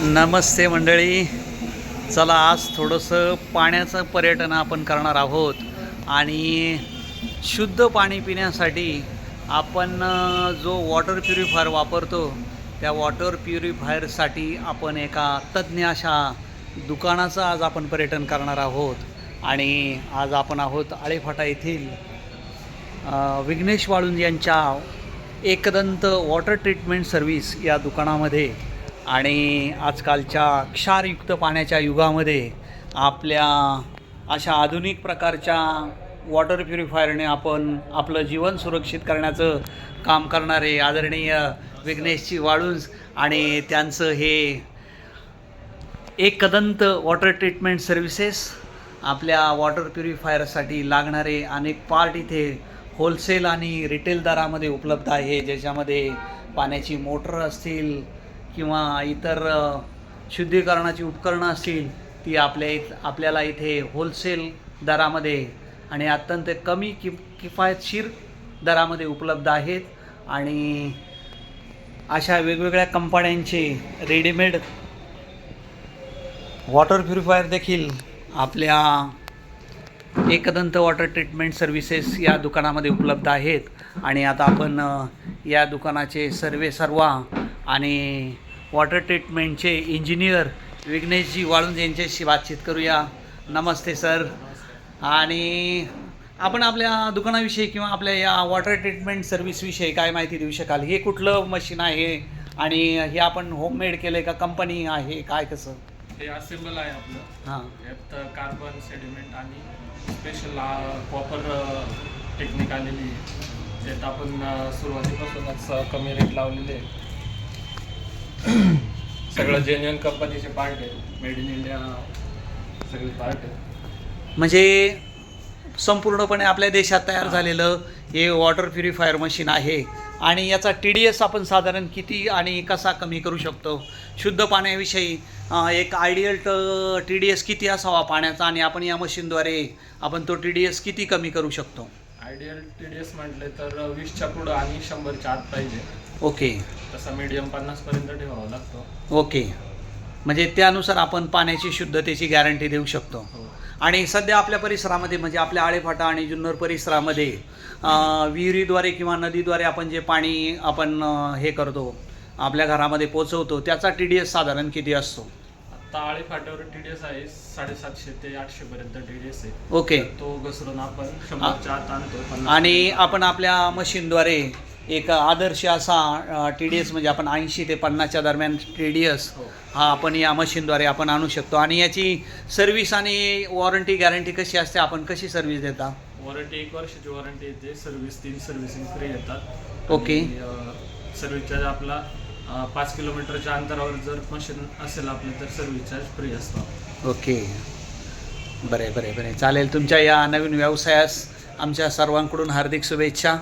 नमस्ते मंडळी. चला आज थोडंसं पाण्याचं पर्यटन आपण करणार आहोत आणि शुद्ध पाणी पिण्यासाठी आपण जो वॉटर प्युरिफायर वापरतो त्या वॉटर प्युरिफायरसाठी आपण एका तज्ज्ञ अशा दुकानाचं आज आपण पर्यटन करणार आहोत. आणि आज आपण आहोत आळेफाटा येथील विघ्नेश वाळुंज यांच्या एकदंत वॉटर ट्रीटमेंट सर्व्हिस या दुकानामध्ये. आणि आजकालच्या क्षारयुक्त पाण्याच्या युगामध्ये आपल्या अशा आधुनिक प्रकारच्या वॉटर प्युरिफायरने आपण आपलं जीवन सुरक्षित करण्याचं काम करणारे आदरणीय विघ्नेशजी वाळूंज आणि त्यांचं हे एक कदंत वॉटर ट्रीटमेंट सर्व्हिसेस आपल्या वॉटर प्युरिफायरसाठी लागणारे अनेक पार्ट इथे होलसेल आणि रिटेल दरामध्ये उपलब्ध आहे ज्याच्यामध्ये पाण्याची मोटर असतील किंवा इतर शुद्धीकरणाची उपकरणं असतील ती आपल्या इथ आपल्याला इथे होलसेल दरामध्ये आणि अत्यंत कमी कि किफायतशीर दरामध्ये उपलब्ध आहेत आणि अशा वेगवेगळ्या कंपन्यांचे रेडीमेड वॉटर प्युरिफायर देखील आपल्या एकदंत वॉटर ट्रीटमेंट सर्व्हिसेस या दुकानामध्ये उपलब्ध आहेत. आणि आता आपण या दुकानाचे सर्वे सर्वा आणि वॉटर ट्रीटमेंटचे इंजिनियर विघ्नेशजी वाळुंज यांच्याशी बातचीत करूया. नमस्ते सर. आणि आपण आपल्या दुकानाविषयी किंवा आपल्या या वॉटर ट्रीटमेंट सर्व्हिसविषयी काय माहिती देऊ शकाल? हे कुठलं मशीन आहे आणि हे आपण होममेड केलं आहे का? कंपनी आहे? काय कसं? हे असेंबल आहे आपलं. हां. यात कार्बन सेडिमेंट आणि स्पेशल कॉपर टेक्निक आलेली आहे. त्यात आपण सुरुवातीपासूनच कमी रेट लावलेले आहे. सगळं जेन्युअन कंपनीचे पार्ट आहे मेड इन इंडिया सगळे पार्ट म्हणजे संपूर्णपणे आपल्या देशात तयार झालेलं हे वॉटर प्युरिफायर मशीन आहे आणि याचा टी डी एस आपण साधारण किती आणि कसा कमी करू शकतो? शुद्ध पाण्याविषयी अं, एक आयडियल टी डी एस किती असावा पाण्याचा आणि आपण या मशीनद्वारे आपण तो टी डी एस किती कमी करू शकतो? आयडियल टी डी एस म्हटले तर वीसच्या पुढं आणि शंभरच्या आत पाहिजे. ओके. तसा मीडियम पन्नासपर्यंत ठेवावा लागतो. ओके. म्हणजे त्यानुसार आपण पाण्याची शुद्धतेची गॅरंटी देऊ शकतो. हो. आणि सध्या आपल्या परिसरामध्ये म्हणजे आपल्या आळेफाटा आणि जुन्नर परिसरामध्ये अं, विहिरीद्वारे किंवा नदीद्वारे आपण जे पाणी आपण अं, हे करतो आपल्या घरामध्ये पोचवतो त्याचा टी डी एस साधारण किती असतो? आता आळे फाट्यावर टी डी एस आहे साडेसातशे ते आठशे पर्यंत टी डी एस आहे. ओके. तो घसरून आपण शंभरच्या आत आणतो पन्नास आणि आपण आपल्या मशीनद्वारे एक आदर्श असा टी डी एस म्हणजे आपण ऐंशी ते पन्नासच्या दरम्यान टी डी एस हो. आपण या मशीनद्वारे आपण आणू शकतो. आणि याची सर्व्हिस आणि वॉरंटी गॅरंटी कशी असते? आपण कशी सर्व्हिस देता? वॉरंटी एक वर्षाची वॉरंटी येते. सर्व्हिस तीन सर्व्हिसिंग फ्री येतात. ओके. सर्व्हिस चार्ज आपला पाच किलोमीटरच्या अंतरावर जर मशीन असेल आपलं तर सर्व्हिस चार्ज फ्री असतो. ओके बरे बरे बरे चालेल. तुमच्या या नवीन व्यवसायास आमच्या सर्वांकडून हार्दिक शुभेच्छा.